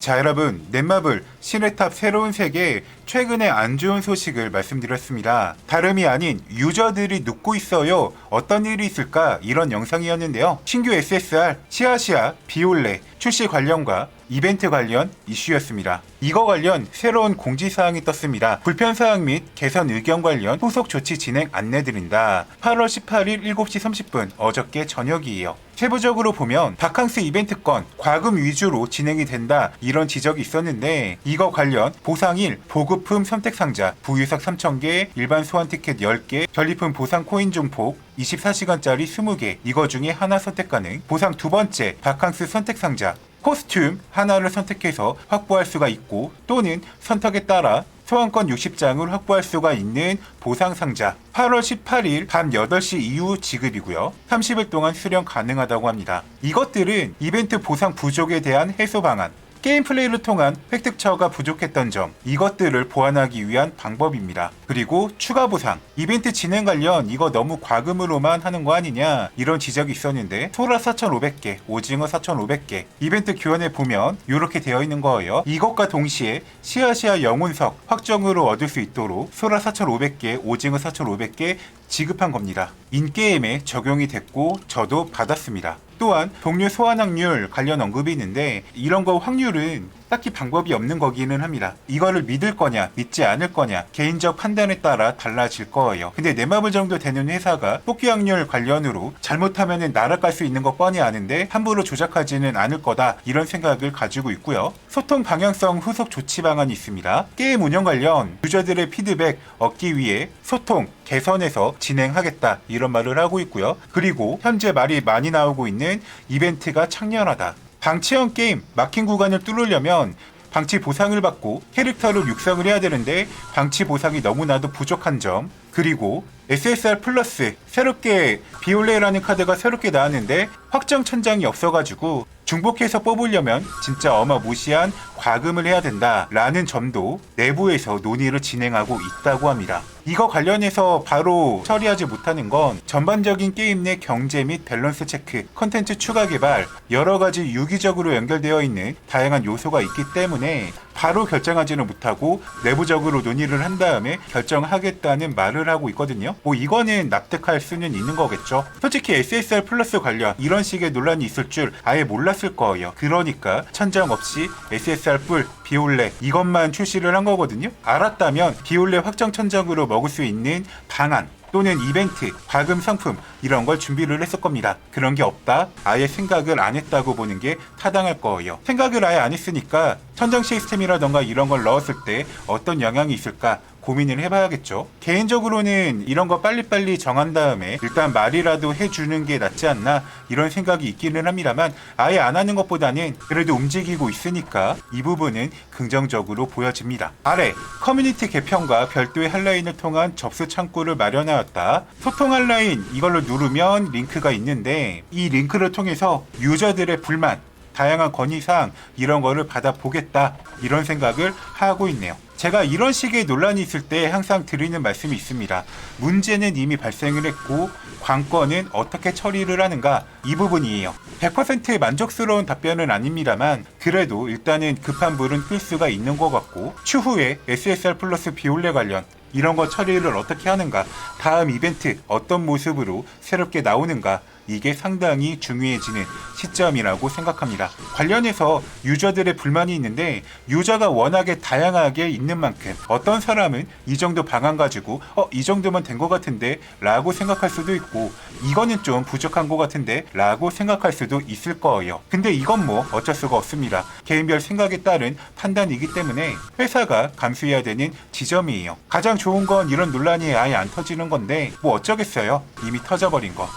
자 여러분 넷마블 신의탑 새로운 세계 최근에 안 좋은 소식을 말씀드렸습니다. 다름이 아닌 유저들이 눕고 있어요. 어떤 일이 있을까 이런 영상이었는데요. 신규 SSR 시아시아 비올레 출시 관련과 이벤트 관련 이슈였습니다. 이거 관련 새로운 공지사항이 떴습니다. 불편사항 및 개선 의견 관련 후속 조치 진행 안내드린다. 8월 18일 7시 30분 어저께 저녁이에요. 세부적으로 보면 바캉스 이벤트권 과금 위주로 진행이 된다 이런 지적이 있었는데 이거 관련 보상 1 보급품 선택 상자 부유석 3,000개 일반 소환 티켓 10개 전리품 보상 코인 증폭 24시간짜리 20개 이거 중에 하나 선택 가능 보상 두 번째 바캉스 선택 상자 코스튬 하나를 선택해서 확보할 수가 있고 또는 선택에 따라 소환권 60장을 확보할 수가 있는 보상 상자 8월 18일 밤 8시 이후 지급이고요. 30일 동안 수령 가능하다고 합니다. 이것들은 이벤트 보상 부족에 대한 해소 방안 게임 플레이를 통한 획득처가 부족했던 점 이것들을 보완하기 위한 방법입니다. 그리고 추가 보상 이벤트 진행 관련 이거 너무 과금으로만 하는 거 아니냐 이런 지적이 있었는데 소라 4,500개 오징어 4,500개 이벤트 교환에 보면 이렇게 되어 있는 거예요. 이것과 동시에 시아시아 영혼석 확정으로 얻을 수 있도록 소라 4,500개 오징어 4,500개 지급한 겁니다. 인게임에 적용이 됐고 저도 받았습니다. 또한 동료 소환 확률 관련 언급이 있는데 이런 거 확률은 딱히 방법이 없는 거기는 합니다. 이거를 믿을 거냐, 믿지 않을 거냐, 개인적 판단에 따라 달라질 거예요. 근데 내마블 정도 되는 회사가 뽑기 확률 관련으로 잘못하면 날아갈 수 있는 거 뻔히 아는데 함부로 조작하지는 않을 거다 이런 생각을 가지고 있고요. 소통 방향성 후속 조치 방안이 있습니다. 게임 운영 관련 유저들의 피드백 얻기 위해 소통 개선해서 진행하겠다 이런 말을 하고 있고요. 그리고 현재 말이 많이 나오고 있는 이벤트가 창렬하다. 방치형 게임 막힌 구간을 뚫으려면 방치 보상을 받고 캐릭터를 육성을 해야 되는데 방치 보상이 너무나도 부족한 점. 그리고 SSR 플러스 새롭게 비올레라는 카드가 새롭게 나왔는데 확정 천장이 없어가지고 중복해서 뽑으려면 진짜 어마무시한 과금을 해야 된다라는 점도 내부에서 논의를 진행하고 있다고 합니다. 이거 관련해서 바로 처리하지 못하는 건 전반적인 게임 내 경제 및 밸런스 체크, 컨텐츠 추가 개발, 여러 가지 유기적으로 연결되어 있는 다양한 요소가 있기 때문에 바로 결정하지는 못하고 내부적으로 논의를 한 다음에 결정하겠다는 말을 하고 있거든요. 뭐 이거는 납득할 수는 있는 거겠죠. 솔직히 SSR 플러스 관련 이런 식의 논란이 있을 줄 아예 몰랐을 거예요. 그러니까 천장 없이 SSR 뿔, 비올레 이것만 출시를 한 거거든요. 알았다면 비올레 확정 천장으로 먹을 수 있는 방안 또는 이벤트, 과금 상품 이런 걸 준비를 했을 겁니다. 그런 게 없다. 아예 생각을 안 했다고 보는 게 타당할 거예요. 생각을 아예 안 했으니까 천장 시스템이라던가 이런 걸 넣었을 때 어떤 영향이 있을까 고민을 해봐야겠죠. 개인적으로는 이런 거 빨리빨리 정한 다음에 일단 말이라도 해주는 게 낫지 않나 이런 생각이 있기는 합니다만 아예 안 하는 것보다는 그래도 움직이고 있으니까 이 부분은 긍정적으로 보여집니다. 아래 커뮤니티 개편과 별도의 한라인을 통한 접수 창구를 마련하였다. 소통 한라인 이걸로 누르면 링크가 있는데 이 링크를 통해서 유저들의 불만 다양한 건의사항 이런 거를 받아보겠다 이런 생각을 하고 있네요. 제가 이런 식의 논란이 있을 때 항상 드리는 말씀이 있습니다. 문제는 이미 발생을 했고 관건은 어떻게 처리를 하는가 이 부분이에요. 100% 만족스러운 답변은 아닙니다만 그래도 일단은 급한 불은 끌 수가 있는 것 같고 추후에 SSR 플러스 비올레 관련 이런 거 처리를 어떻게 하는가 다음 이벤트 어떤 모습으로 새롭게 나오는가 이게 상당히 중요해지는 시점이라고 생각합니다. 관련해서 유저들의 불만이 있는데 유저가 워낙에 다양하게 있는 만큼 어떤 사람은 이 정도 방안 가지고 어 이 정도면 된 것 같은데 라고 생각할 수도 있고 이거는 좀 부족한 것 같은데 라고 생각할 수도 있을 거예요. 근데 이건 뭐 어쩔 수가 없습니다. 개인별 생각에 따른 판단이기 때문에 회사가 감수해야 되는 지점이에요. 가장 좋은 건 이런 논란이 아예 안 터지는 건데 뭐 어쩌겠어요. 이미 터져버린 거.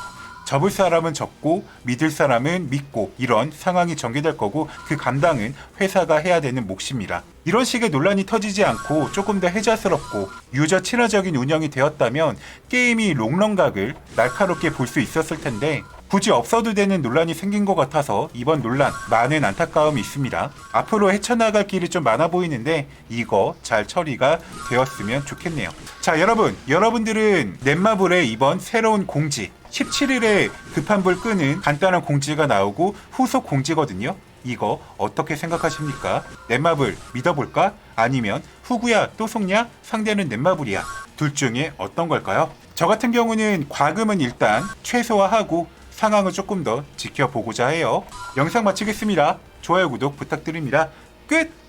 접을 사람은 접고 믿을 사람은 믿고 이런 상황이 전개될 거고 그 감당은 회사가 해야 되는 몫입니다. 이런 식의 논란이 터지지 않고 조금 더 해자스럽고 유저 친화적인 운영이 되었다면 게임이 롱런각을 날카롭게 볼 수 있었을 텐데 굳이 없어도 되는 논란이 생긴 것 같아서 이번 논란 많은 안타까움이 있습니다. 앞으로 헤쳐나갈 길이 좀 많아 보이는데 이거 잘 처리가 되었으면 좋겠네요. 자 여러분 여러분들은 넷마블의 이번 새로운 공지 17일에 급한 불 끄는 간단한 공지가 나오고 후속 공지거든요. 이거 어떻게 생각하십니까? 넷마블 믿어볼까? 아니면 후구야 또 속냐? 상대는 넷마블이야. 둘 중에 어떤 걸까요? 저 같은 경우는 과금은 일단 최소화하고 상황을 조금 더 지켜보고자 해요. 영상 마치겠습니다. 좋아요, 구독 부탁드립니다. 끝!